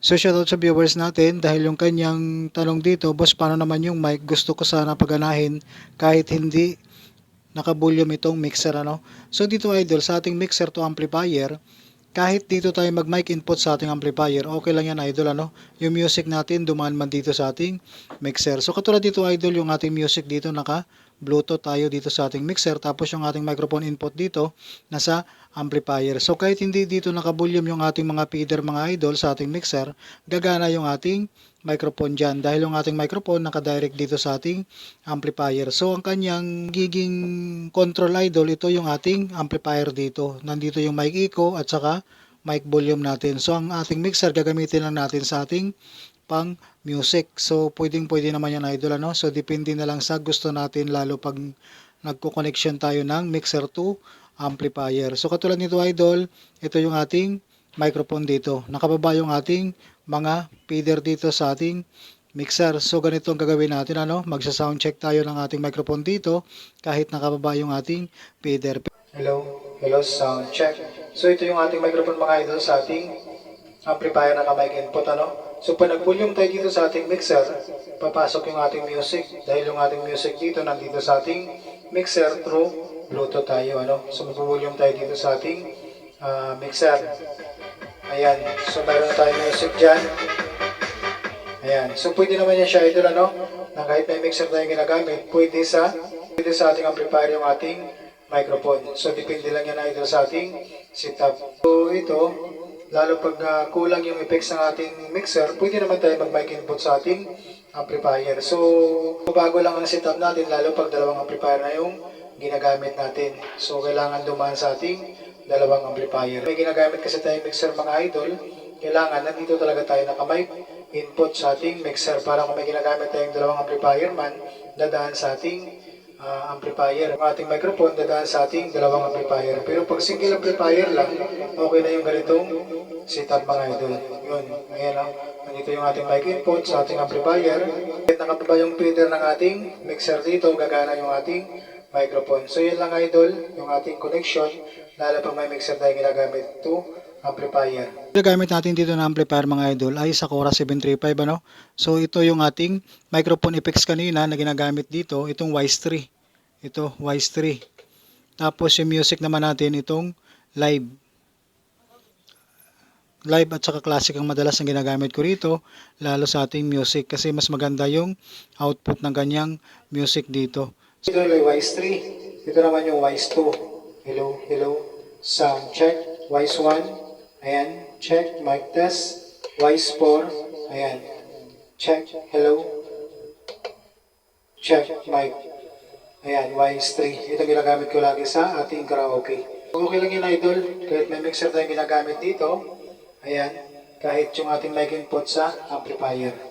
So shoutout sa viewers natin dahil yung kanyang tanong dito, boss paano naman yung mic gusto ko sana paganahin kahit hindi naka-volume itong mixer ano. So dito idol sa ating mixer to amplifier, kahit dito tayo mag mic input sa ating amplifier, okay lang yan idol ano. Yung music natin dumaan man dito sa ating mixer. So katulad dito idol yung ating music dito naka Bluetooth tayo dito sa ating mixer tapos yung ating microphone input dito nasa amplifier. So kahit hindi dito naka-volume yung ating mga feeder mga idol sa ating mixer, gagana yung ating microphone dyan dahil yung ating microphone naka-direct dito sa ating amplifier. So ang kanyang giging control idol, ito yung ating amplifier dito. Nandito yung mic echo at saka mic volume natin. So ang ating mixer gagamitin lang natin sa ating pang music. So pwedeng pwede naman yan idol ano. So depende na lang sa gusto natin lalo pag nagko-connection tayo ng mixer to amplifier. So katulad nito idol, ito yung ating microphone dito. Nakababa yung ating mga feeder dito sa ating mixer. So ganito ang gagawin natin ano, magsa-sound check tayo ng ating microphone dito kahit nakababa yung ating feeder. Hello, hello sound check. So ito yung ating microphone mga idol sa ating amplifier na mic input ano. So pag nag-volume tayo dito sa ating mixer, papasok yung ating music dahil yung ating music dito nandito sa ating mixer through Bluetooth tayo ano. So mag-volume tayo dito sa ating ah, mixer. Ayan. So mayroon na tayong music dyan. Ayan. So pwede naman yan siya idol ano. Na kahit may mixer tayong ginagamit, pwede sa pwede sa ating amplifier yung ating microphone. So depende lang yan idol sa ating setup. So ito, lalo pag ah, kulang yung effects ng ating mixer, pwede naman tayo mag-mic input sa ating amplifier. So bago lang ang setup natin, lalo pag dalawang amplifier na yung ginagamit natin. So kailangan dumaan sa ating dalawang amplifier. May ginagamit kasi tayong mixer mga idol, kailangan nandito talaga tayo naka-mic input sa ating mixer para kung may ginagamit tayong dalawang amplifier man, dadaan sa ating ah, amplifier. Ang ating microphone dadaan sa ating dalawang amplifier. Pero pag single amplifier lang, okay na yung ganitong setup mga idol. Yun, ayan lang. Nandito yung ating mic input sa ating amplifier. Nakababa yung feeder ng ating mixer dito, gagana yung ating microphone. So yun lang idol, yung ating connection, lalo pag may mixer tayo ginagamit to amplifier. Ginagamit natin dito na amplifier mga idol ay Sakura 735 ano. So ito yung ating microphone effects kanina na ginagamit dito, itong Wise 3. Ito, Wise 3. Tapos yung music naman natin itong live. Live at saka classic ang madalas na ginagamit ko rito, lalo sa ating music kasi mas maganda yung output ng ganyang music dito. Ito yung Wise 3. Ito naman yung Wise 2. Hello, hello. Sound check. Wise 1. Ayan, check, mic test. Wise 4. Ayan, check, hello. Check, mic. Ayan, Wise 3. Ito ginagamit ko lagi sa ating karaoke. Okay lang yun, idol. Kahit may mixer tayong ginagamit dito. Ayan, kahit yung ating mic input sa amplifier.